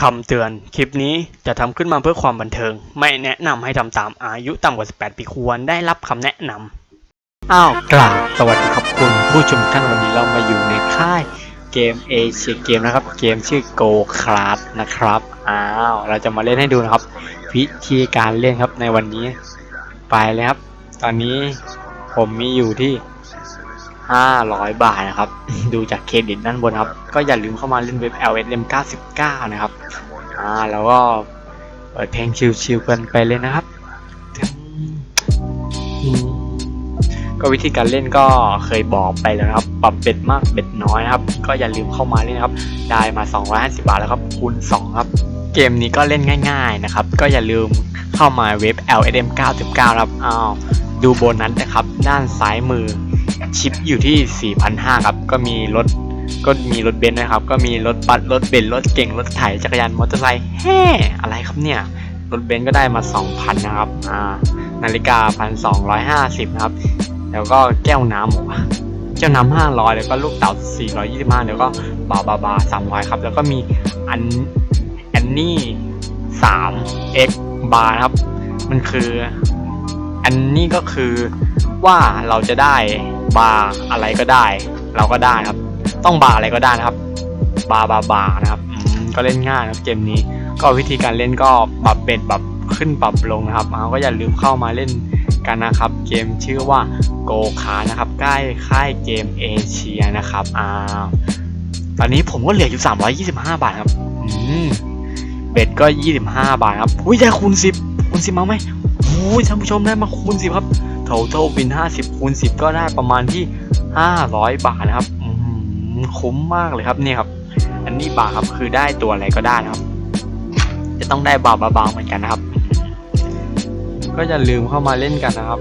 คำเตือน คลิปนี้จะทำขึ้นมาเพื่อความบันเทิง ไม่แนะนำให้ทำตามอายุต่ำกว่า 18 ปีควรได้รับคำแนะนำ อ้าวกล่าวสวัสดีครับคุณผู้ชมท่านวันนี้เรามาอยู่ในค่ายเกมเอเชียเกมนะครับ เกมชื่อ Go Class นะครับ อ้าว เราจะมาเล่นให้ดูนะครับ วิธีการเล่นครับในวันนี้ ไปเลยครับ ตอนนี้ผมมีอยู่ที่ 500 บาทนะครับ ดูจากเครดิตด้านบนครับ ก็อย่าลืมเข้ามาเล่นเว็บ LSM 99 นะครับ อ่า แล้วก็เปิดเพลงชิลๆกันไปเลยนะครับ ก็วิธีการเล่นก็เคยบอกไปแล้วครับ ปรับเบ็ดมากเบ็ดน้อยนะครับ ก็อย่าลืมเข้ามาเล่นะครับ ได้มา 250 บาทแล้วครับ คูณ 2 ครับ เกมนี้ก็เล่นง่าย ๆนะครับ ก็อย่าลืมเข้ามาเว็บ LSM 99 ครับ อ้าว ดูโบนัสนะครับ ด้านซ้ายมือ ชิปอยู่ที่ 4,500 ครับ ก็มีรถก็มีรถเบนซ์นะครับ ก็มีรถบัสรถเบนซ์รถเก่งรถไถจักรยานมอเตอร์ไซค์แฮ่อะไรครับเนี่ย รถเบนซ์ก็ได้มา 2,000 นะครับอ่านาฬิกา 1,250 นะครับ แล้วก็แก้วน้ำหรอวะแก้วน้ำ500 แล้วก็ลูกเต๋า425 แล้วก็บาบาบา300 ครับ แล้วก็มีอันอันนี่ 3 x บาร์ครับ มันคืออันนี้ก็คือว่าเราจะได้ บาร์อะไรก็ได้ เราก็ได้ครับ ต้องบาร์อะไรก็ได้นะครับ บาร์บาร์บาร์นะครับก็เล่นง่ายนะครับเกมนี้ ก็วิธีการเล่นก็ปรับเบ็ดปรับขึ้นปรับลงนะครับอ่าก็อย่าลืมเข้ามาเล่นกันนะครับ เกมชื่อว่าโกคานะครับ ใกล้ค่ายเกมเอเชียนะครับอ่าตอนนี้ผมก็เหลืออยู่ 325 บาทครับอืมเบ็ดก็ 25 บาทครับ อุ้ยได้คูณ 10คูณ10มาไหมโอ้ยท่านผู้ชมได้มาคูณ10ครับ total win 50คูณ10 ก็ได้ประมาณที่ 500 บาทนะครับคุ้มมากเลยครับเนี่ยครับ อันนี้บาทครับคือได้ตัวอะไรก็ได้นะครับ จะต้องได้บาบาๆเหมือนกันนะครับ ก็อย่าลืมเข้ามาเล่นกันนะครับ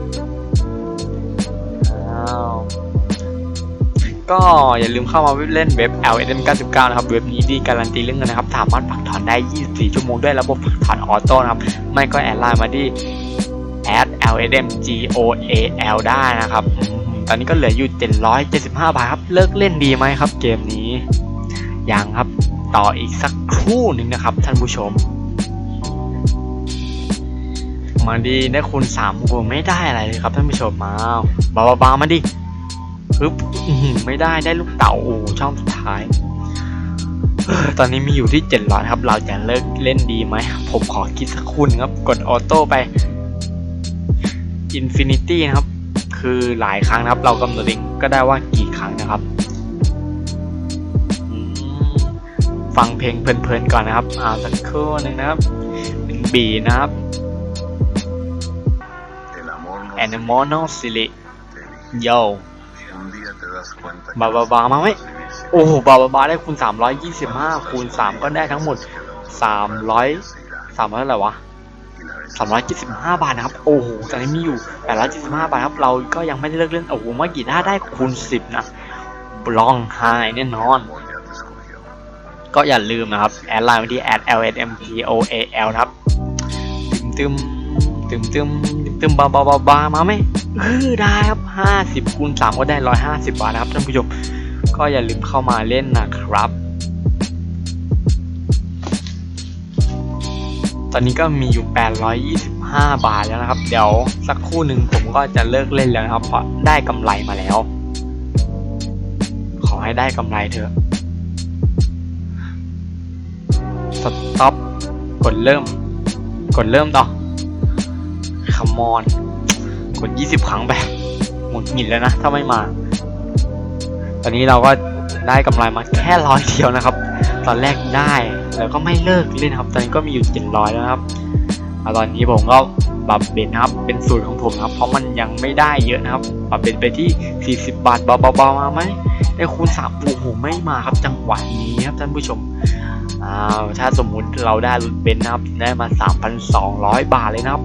ก็อย่าลืมเข้ามาเล่นเว็บ LSM 99 นะครับ เว็บนี้ดีการันตีเรื่องเงินนะครับ สามารถฝากถอนได้ 24 ชั่วโมงด้วยระบบฝากถอนออโต้นะครับ ไม่ก็แอดไลน์มาที่ lsm goal ได้นะครับ ตอนนี้ก็เหลืออยู่ 775 บาทครับ เลิกเล่นดีไหมครับเกมนี้ ยังครับ ต่ออีกสักครู่หนึ่งนะครับ ท่านผู้ชม มาดีได้คูณ3โอ้ไม่ได้อะไรเลยครับท่านผู้ชมมาบาบาบามาดิปึ๊บไม่ได้ได้ลูกเต่าโอ้ช่องสุดท้ายตอนนี้มีอยู่ที่700ครับ เราจะเลิกเล่นดีไหม ผมขอคิดสักครู่หนึงครับ กดออโต้ไป Infinity นะครับ คือหลายครั้งนะครับ เรากำหนดเองก็ได้ว่ากี่ครั้งนะครับ ฟังเพลงเพลินๆก่อนนะครับอ่าสักครู่หนึ่งนะครับเป็นบีนะครับ El amor no Animal No Silly โยบาบาบามาไหมโอ้โหบาบาบาได้คูณ325คูณ3ก็ได้ทั้งหมด 300 300อะไรวะ 375 บาทนะครับ โอ้โหตอนนี้มีอยู่ 875 บาทครับ เราก็ยังไม่ได้เลิกเล่น โอ้โหเมื่อกี้ถ้าได้คูณ 10 นะร้องไห้แน่นอน ก็อย่าลืมนะครับ แอดไลน์มาที่ add @lsmpoal นะครับตึมตึมตึมตึมตึมบาบาบาบามาไหมเออได้ครับ 50คูณ3ก็ได้ 150 บาทนะครับท่านผู้ชม ก็อย่าลืมเข้ามาเล่นนะครับ ตอนนี้ก็มีอยู่ 825 บาทแล้วนะครับ เดี๋ยวสักครู่หนึ่งผมก็จะเลิกเล่นแล้วนะครับ เพราะได้กำไรมาแล้ว ขอให้ได้กำไรเถอะ สต็อป กดเริ่ม กดเริ่มต่อคัมอน กด 20 ครั้งไป หมดหงิดแล้วนะ ถ้าไม่มา ตอนนี้เราก็ได้กำไรมาแค่ร้อยเดียวนะครับ ตอนแรกได้ แล้วก็ไม่เลิกเล่นครับ ตอนนี้ก็มีอยู่ 700 แล้วครับอตอนนี้ผมก็ปรับเบ็นะครับ เป็นสูตรของผมนะครับ เพราะมันยังไม่ได้เยอะนะครับ ปรับเบ็ดไปที่ 40 บาทเบาๆมาไหมได้คูณ3โอ้โหไม่มาครับ จังหวะนี้ครับท่านผู้ชมอ้าวถ้าสมมุติเราได้รถเบนนะครับ ได้มา 3,200 บาทเลยนะครับ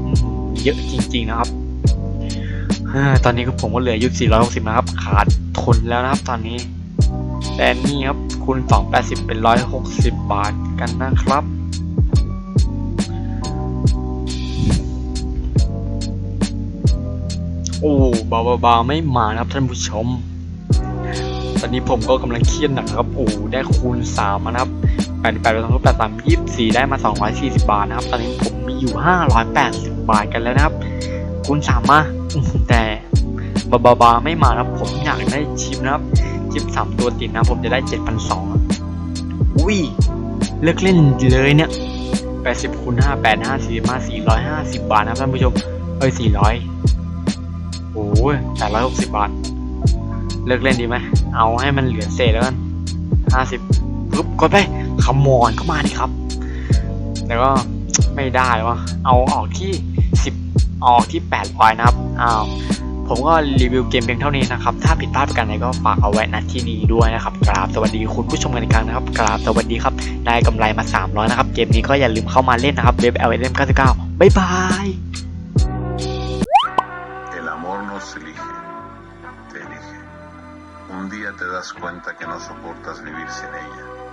เยอะจริง ๆนะครับอตอนนี้ก็ผมก็เหลือยู่460 นะครับ ขาดทุนแล้วนะครับ ตอนนี้แต่นี่ครับคูณ280 เป็น 160 บาท กันนะครับ โอ้บาบาบาไม่มานะครับท่านผู้ชม ตอนนี้ผมก็กำลังเครียดหนักครับ โอ้ได้คูณ3มานะครับ88ไปสองลบแปดสามยี่สิบสี่ได้มา240บาทนะครับ ตอนนี้ผมมีอยู่580บาทกันแล้วนะครับคุณสามาแต่บาบาบาไม่มานะครับ ผมอยากได้ชิปนะครับชิปสามตัวติดนะ ผมจะได้7,200อุ้ย เลิกเล่นเลยเนี่ย80คูณ5 8 5 4มา450บาทนะครับท่านผู้ชมเอ้ย400โอ้ย860บาท เลิกเล่นดีไหมเอาให้มันเหลือเศษแล้วกัน50ปุ๊บกดไปขมอนก็มาดิครับ แต่ก็ไม่ได้วะเอาออกที่10เออกที่800นะครับอ้าว ผมก็รีวิวเกมเพียงเท่านี้นะครับ ถ้าผิดพลาดประการใดก็ฝากเอาไว้ณที่นี้ด้วยนะครับกราบสวัสดีคุณผู้ชมกันอีกครั้งนะครับกราบสวัสดีครับได้กำไรมา 300 นะครับ เกมนี้ก็อย่าลืมเข้ามาเล่นนะครับเว็บ LSM 99บ๊ายบาย El amor nos elige, te elige. Un día te das cuenta que no soportas vivir sin ella.